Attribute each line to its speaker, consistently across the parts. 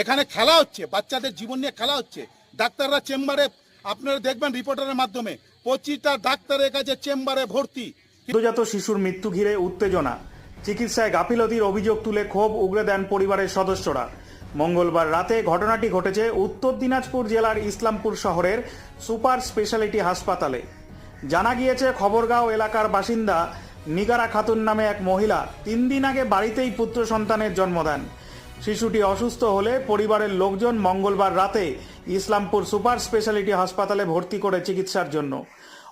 Speaker 1: এখানে খেলা হচ্ছে, বাচ্চাদের জীবন নিয়ে খেলা হচ্ছে। ডাক্তাররা চেম্বারে, আপনারা দেখবেন রিপোর্টারের মাধ্যমে প্রতিটা ডাক্তারের কাছে চেম্বারে ভর্তি।
Speaker 2: সদ্যজাত শিশুর মৃত্যু ঘিরে উত্তেজনা। চিকিৎসায় গাফিলতির অভিযোগ তুলে ক্ষোভ উগরে দেন পরিবারের সদস্যরা। মঙ্গলবার রাতে ঘটনাটি ঘটেছে উত্তর দিনাজপুর জেলার ইসলামপুর শহরের সুপার স্পেশালিটি হাসপাতালে। জানা গিয়েছে, খবরগাঁও এলাকার বাসিন্দা নিগারা খাতুন নামে এক মহিলা তিন দিন আগে বাড়িতেই পুত্র সন্তানের জন্ম দেন। শিশুটি অসুস্থ হলে পরিবারের লোকজন মঙ্গলবার রাতে ইসলামপুর সুপার স্পেশালিটি হাসপাতালে ভর্তি করে চিকিৎসার জন্য।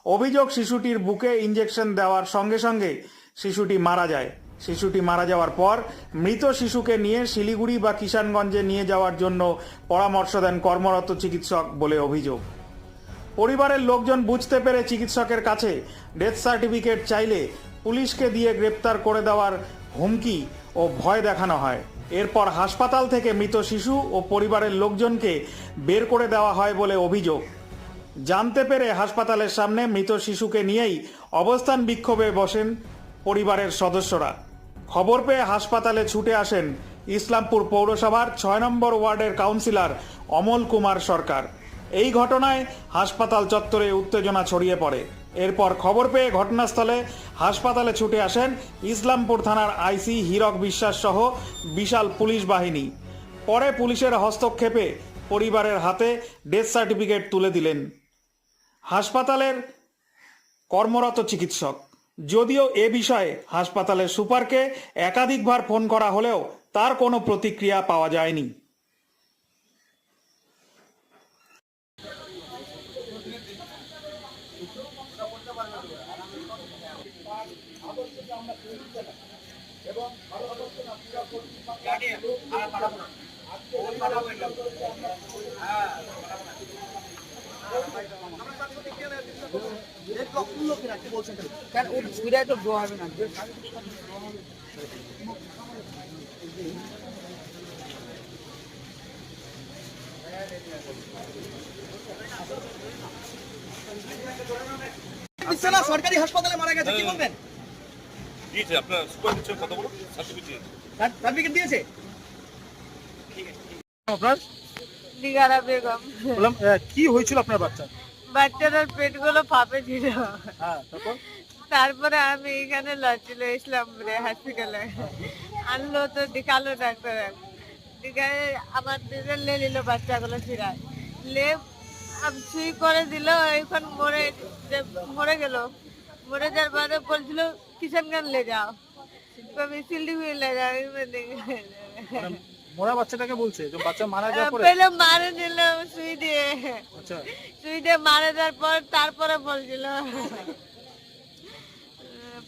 Speaker 2: অভিযোগ, শিশুটির বুকে ইঞ্জেকশন দেওয়ার সঙ্গে সঙ্গে শিশুটি মারা যায়। শিশুটি মারা যাওয়ার পর মৃত শিশুকে নিয়ে শিলিগুড়ি বা কিষানগঞ্জে নিয়ে যাওয়ার জন্য পরামর্শ দেন কর্মরত চিকিৎসক বলে অভিযোগ। পরিবারের লোকজন বুঝতে পেরে চিকিৎসকের কাছে ডেথ সার্টিফিকেট চাইলে পুলিশকে দিয়ে গ্রেপ্তার করে দেওয়ার হুমকি ও ভয় দেখানো হয়। এরপর হাসপাতাল থেকে মৃত শিশু ও পরিবারের লোকজনকে বের করে দেওয়া হয় বলে অভিযোগ। জানতে পেরে হাসপাতালের সামনে মৃত শিশুকে নিয়েই অবস্থান বিক্ষোভে বসেন পরিবারের সদস্যরা। খবর পেয়ে হাসপাতালে ছুটে আসেন ইসলামপুর পৌরসভার ছয় নম্বর ওয়ার্ডের কাউন্সিলর অমল কুমার সরকার। এই ঘটনায় হাসপাতাল চত্বরে উত্তেজনা ছড়িয়ে পড়ে। এরপর খবর পেয়ে ঘটনাস্থলে হাসপাতালে ছুটে আসেন ইসলামপুর থানার আইসি হীরক বিশ্বাস সহ বিশাল পুলিশ বাহিনী। পরে পুলিশের হস্তক্ষেপে পরিবারের হাতে ডেথ সার্টিফিকেট তুলে দিলেন। হাসপাতালের কর্মরত চিকিৎসক। যদিও এ বিষয়ে হাসপাতালের সুপারকে একাধিকবার ফোন করা হলেও তার কোনো প্রতিক্রিয়া পাওয়া যায়নি।
Speaker 3: না, সরকারি হাসপাতালে মারা গেছে কি বলবেন?
Speaker 4: দিয়েছে আপনার সুপার দিচ্ছে কত বড় সার্টিফিকেট
Speaker 3: সার্টিফিকেট দিয়েছে?
Speaker 5: আপনার?
Speaker 6: দিঘারা বেগম।
Speaker 5: বললাম কি হয়েছিল আপনার বাচ্চা
Speaker 6: বাচ্চাটার পেটগুলো ফাঁপে ছিল।
Speaker 5: হ্যাঁ তারপরে?
Speaker 6: আমি এখানে লচ্ছিল ইসলাম হসপিটালে আনলো তো দেখাল ডাক্তার। আমার দিকে লে নিল বাচ্চাগুলো ছিড়ায় লে সুই করে দিল এখন মরে মরে গেল। মরে যাওয়ার বাদে বলছিল কিষানগঞ্জ লে যাও কবি শিলিগুড়ি লে যাও
Speaker 5: মানে মোরা বাচ্চাটাকে বলছে যে বাচ্চা মারা যাওয়ার পরে
Speaker 6: পেলে মারে দিল সুই দিয়ে
Speaker 5: আচ্ছা
Speaker 6: সুই দিয়ে মারা যাওয়ার পর তারপরে বলছিল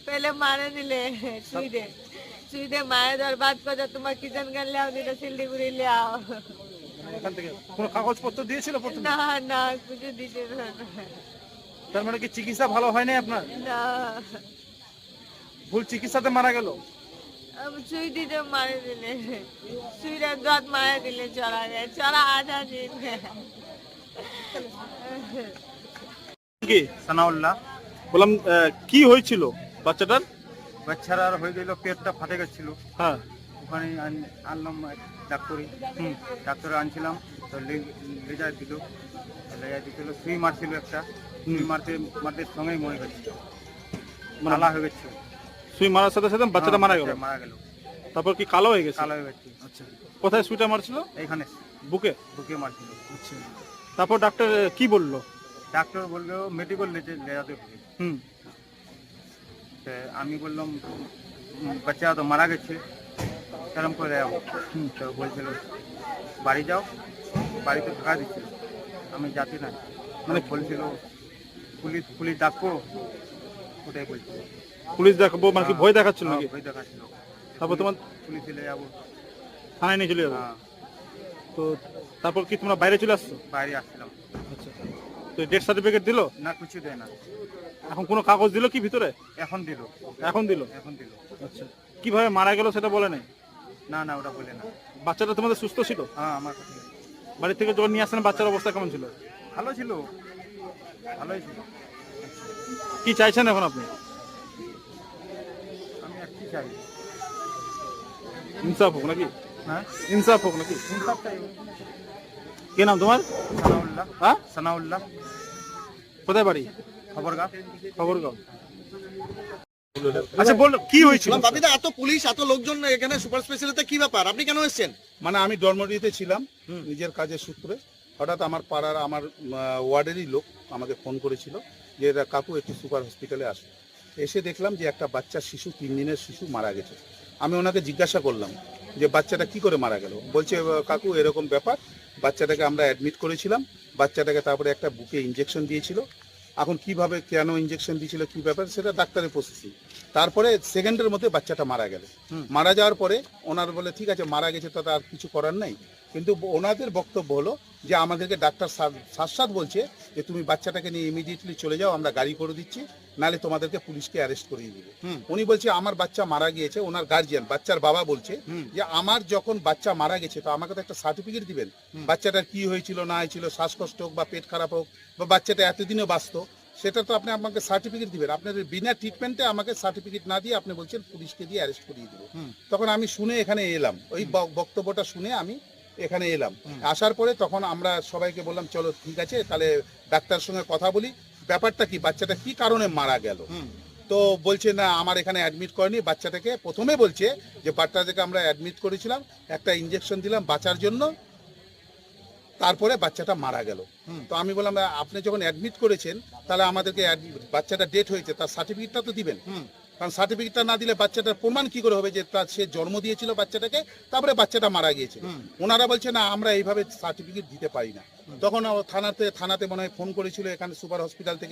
Speaker 6: পেলে মারে দিলে সুই দে সুই দে মারে দেওয়ার বাদ কথা তোমার কিষানগঞ্জ লেও দিলে শিলিগুড়ি লেও
Speaker 5: মানে এখান থেকে কোনো কাগজপত্র দিয়েছিল প্রথমে?
Speaker 6: না না কিছু দিতে না।
Speaker 5: তার মানে কি চিকিৎসা ভালো হয় নাই আপনার?
Speaker 6: না।
Speaker 5: ভুল চিকিৎসাতে মারা গেল?
Speaker 6: সুই দিতে মারে দিলে সুইটা দাঁত মারে দিলে চলা যায় চলা আধা দিন।
Speaker 5: কি?
Speaker 7: সানাউল্লাহ।
Speaker 5: বললাম কি হয়েছিল বাচ্চাটার?
Speaker 7: বাচ্চারা আর হয়ে গেল পেটটা ফাটে গেছিল।
Speaker 5: হ্যাঁ।
Speaker 7: ওখানে আনলাম ডাক্তারি। ডাক্তার আনছিলাম তো লেজার দিল। লেজার দিছিল সুই মারছিল একটা। সুই মারতে মারতে সঙ্গেই মরে গেছিল মালা হয়ে গেছিল
Speaker 5: সুই মারার সাথে সাথে বাচ্চাটা মারা গেল।
Speaker 7: মারা গেল।
Speaker 5: তারপর কি কালো হয়ে গেছে?
Speaker 7: কালো হয়ে গেছে।
Speaker 5: আচ্ছা। কোথায় সুইটা মারছিল?
Speaker 7: এখানে
Speaker 5: বুকে?
Speaker 7: বুকে মারছিল।
Speaker 5: আচ্ছা। তারপর ডাক্তার কি বলল?
Speaker 7: ডাক্তার বলল মেডিকেল লেজাতে হবে।
Speaker 5: হুম।
Speaker 7: আমি বললাম বাচ্চা তো মারা গেছে। সেরকম করে যাব তো বলছিল বাড়ি যাও। বাড়িতে থাকা দিচ্ছিল আমি যাচ্ছি না। মানে বলছিল পুলিশ পুলিশ ডাকবো? ওটাই বলছিল।
Speaker 5: পুলিশ দেখাবো মানে কি ভয় দেখাচ্ছিল নাকি?
Speaker 7: হ্যাঁ, ভয় দেখাচ্ছিল।
Speaker 5: তারপর তোমার
Speaker 7: পুলিশে নিয়ে যাব।
Speaker 5: থানায় নিয়ে চলে যাব?
Speaker 7: হ্যাঁ।
Speaker 5: তো তারপর কি তোমরা বাইরে চলে আসছো?
Speaker 7: বাইরে আসছিলাম।
Speaker 5: আচ্ছা। তো ডেথ সার্টিফিকেট দিলো?
Speaker 7: না কিছু দেয় না।
Speaker 5: এখন কোনো কাগজ দিলো কি ভিতরে?
Speaker 7: এখন দিল।
Speaker 5: এখন দিলো?
Speaker 7: এখন দিল।
Speaker 5: আচ্ছা। কীভাবে মারা গেল সেটা বলে নাই?
Speaker 7: না না ওটা বলে না।
Speaker 5: বাচ্চাটা তোমাদের সুস্থ ছিল?
Speaker 7: হ্যাঁ আমার কাছে
Speaker 5: বাড়ি থেকে যখন নিয়ে আসেন বাচ্চার অবস্থা কেমন ছিল?
Speaker 7: ভালো ছিল। ভালোই ছিল।
Speaker 5: কি চাইছেন এখন আপনি?
Speaker 7: চাই।
Speaker 5: ইনসাফ হোক নাকি?
Speaker 7: হ্যাঁ?
Speaker 5: ইনসাফ হোক নাকি?
Speaker 7: ইনসাফ চাই।
Speaker 5: কে নাম তোমার?
Speaker 7: সানাউল্লাহ।
Speaker 5: হ্যাঁ?
Speaker 7: সানাউল্লাহ।
Speaker 5: কোথায় বাড়ি?
Speaker 7: খবরগা
Speaker 5: খবর গাও আচ্ছা বল কি হয়েছিল?
Speaker 3: বাপিদা এত পুলিশ এত লোকজন এখানে সুপার স্পেশালিতে কি ব্যাপার? আপনি কেন এসেছেন?
Speaker 1: মানে আমি ডরমডিতে ছিলাম নিজের কাজের সূত্রে। হঠাৎ আমার পাড়ার আমার ওয়ার্ডেরই লোক আমাকে ফোন করেছিল যে এরা কাকু একটু সুপার হসপিটালে আসো। এসে দেখলাম যে একটা বাচ্চা শিশু তিন দিনের শিশু মারা গেছে। আমি ওনাকে জিজ্ঞাসা করলাম যে বাচ্চাটা কি করে মারা গেল? বলছে কাকু এরকম ব্যাপার। বাচ্চাটাকে আমরা অ্যাডমিট করেছিলাম। বাচ্চাটাকে তারপরে একটা বুকে ইঞ্জেকশন দিয়েছিল। এখন কীভাবে কেন ইঞ্জেকশন দিয়েছিল কি ব্যাপার সেটা ডাক্তারের প্রসেসিং তারপরে সেকেন্ডের মধ্যে বাচ্চাটা মারা গেল। মারা যাওয়ার পরে ওনার বলে ঠিক আছে মারা গেছে তো আর কিছু করার নাই। কিন্তু ওনাদের বক্তব্য হলো যে আমাদেরকে ডাক্তার সাত বলছে যে তুমি বাচ্চাটাকে নিয়ে ইমিডিয়েটলি চলে যাও আমরা গাড়ি করে দিচ্ছি নালে তোমাদেরকে পুলিশকে অ্যারেস্ট করিয়ে দিবে। উনি বলছে আমার বাচ্চা মারা গিয়েছে ওনার গার্জিয়ান বাচ্চার বাবা বলছে যে আমার যখন বাচ্চা মারা গেছে তো আমাকে তো একটা সার্টিফিকেট দিবেন। বাচ্চাটার কি হয়েছিল না হয়েছিল শ্বাসকষ্ট হোক বা পেট খারাপ হোক বা বাচ্চাটা এতদিনও বাঁচতো সেটা তো আপনি আমাকে সার্টিফিকেট দিবেন। আপনার বিনা ট্রিটমেন্টে আমাকে সার্টিফিকেট না দিয়ে আপনি বলছেন পুলিশকে দিয়ে অ্যারেস্ট করিয়ে দিব। তখন আমি শুনে এখানে এলাম। ওই বক্তব্যটা শুনে আমি এখানে এলাম। আসার পরে তখন আমরা সবাইকে বললাম চলো ঠিক আছে তাহলে ডাক্তার সঙ্গে কথা বলি। ব্যাপারটা কি বাচ্চাটা কি কারণে মারা গেল? তো বলছে না আমার এখানে অ্যাডমিট করেনি। বাচ্চাটাকে প্রথমে বলছে যে বাচ্চাটাকে আমরা অ্যাডমিট করেছিলাম একটা ইঞ্জেকশন দিলাম বাঁচার জন্য। তারপরে বাচ্চাটা মারা গেল। তো আমি বললাম আপনি যখন অ্যাডমিট করেছেন তাহলে আমাদেরকে বাচ্চাটা ডেট হয়েছে তার সার্টিফিকেটটা তো দিবেন। কারণ সার্টিফিকেটটা না দিলে বাচ্চাটার প্রমাণ কি করে হবে যে তার সে জন্ম দিয়েছিল বাচ্চাটাকে? তারপরে বাচ্চাটা মারা গিয়েছে ওনারা বলছে না আমরা এইভাবে সার্টিফিকেট দিতে পারি না। তখন থানাতে থানাতে মনে হয় ফোন করেছিল এখানে সুপার হসপিটাল থেকে